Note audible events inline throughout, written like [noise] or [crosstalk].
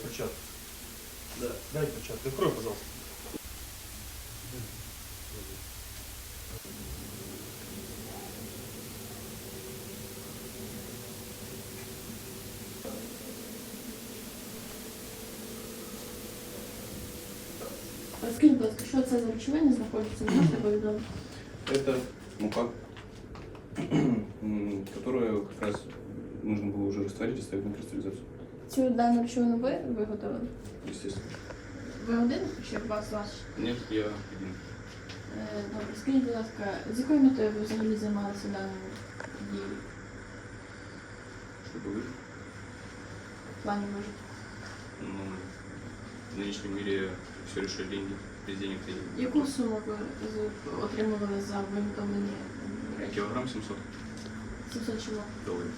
перчатки? Да. Дай перчатки. Открой, пожалуйста. Розкажіть, будь ласка, що це за речовини знаходяться? Ви Можете повідомити? Это мука, [clears throat] которую как раз нужно было уже растворить и ставить на кристаллизацию. Цю дану речовину ви виготовили? Естественно. Ви один чи у вас ваш? Нет, я один. Е, Добре, скажіть, будь ласка, з якою метою ви взагалі займалися даною дією Чтобы вы, в плані вижити? ну, в нынешнем мире все решают деньги. Без денег ты не- Яку суму ви з- отримували за виготовлення речі? Килограмм 700 700 чого? долларов.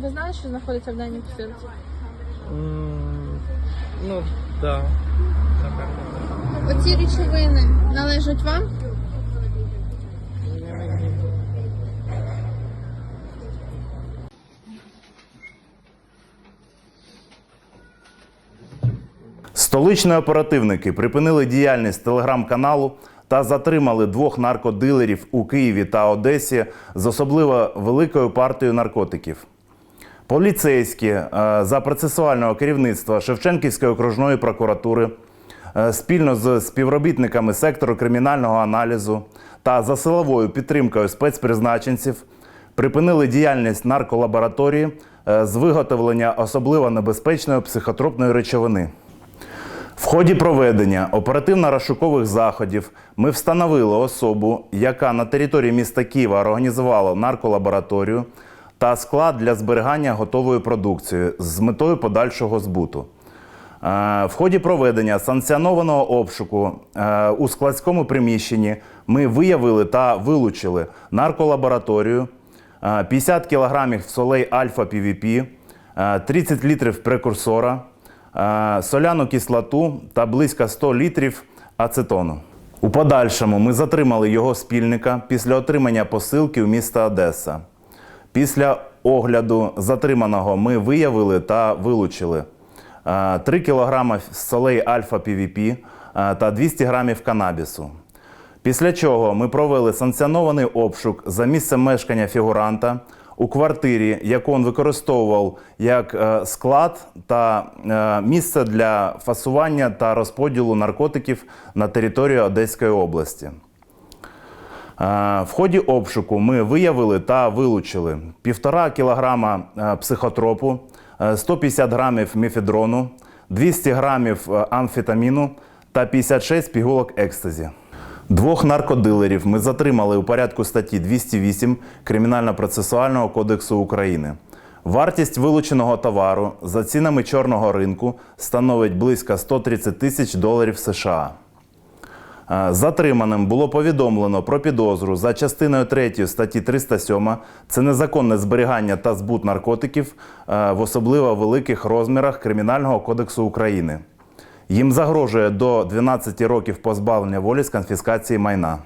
Ви знали, що знаходиться в даній посилці? М, Ну, да. Оці речовини належать вам? Столичні оперативники припинили діяльність телеграм-каналу та затримали двох наркодилерів у Києві та Одесі з особливо великою партією наркотиків. Поліцейські е, за процесуального керівництва Шевченківської окружної прокуратури е, спільно з співробітниками сектору кримінального аналізу та за силовою підтримкою спецпризначенців припинили діяльність нарколабораторії е, з виготовлення особливо небезпечної психотропної речовини. В ході проведення оперативно-розшукових заходів ми встановили особу, яка на території міста Києва організувала нарколабораторію та склад для зберігання готової продукції з метою подальшого збуту. Е, В ході проведення санкціонованого обшуку е, у складському приміщенні ми виявили та вилучили нарколабораторію, е, 50 кг солей альфа пвп 30 літрів прекурсора, е, соляну кислоту та близько 100 літрів ацетону. У подальшому ми затримали його спільника після отримання посилки в місто Одеса. Після огляду затриманого ми виявили та вилучили е, 3 кг солей альфа пвп е, та 200 грамів канабісу. Після чого ми провели санкціонований обшук за місцем мешкання фігуранта у квартирі, яку він використовував як е, склад та е, місце для фасування та розподілу наркотиків на території Одеської області. Е, В ході обшуку ми виявили та вилучили півтора кілограма е, психотропу, е, 150 грамів мефедрону, 200 грамів е, амфетаміну та 56 пігулок екстазі. Двох наркодилерів ми затримали у порядку статті 208 Кримінально-процесуального кодексу України. Вартість вилученого товару за цінами чорного ринку становить близько 130 тисяч доларів США. Е, Затриманим було повідомлено про підозру за частиною 3 статті 307 це незаконне зберігання та збут наркотиків е, в особливо великих розмірах Кримінального кодексу України. Їм загрожує до 12 років позбавлення волі з конфіскації майна.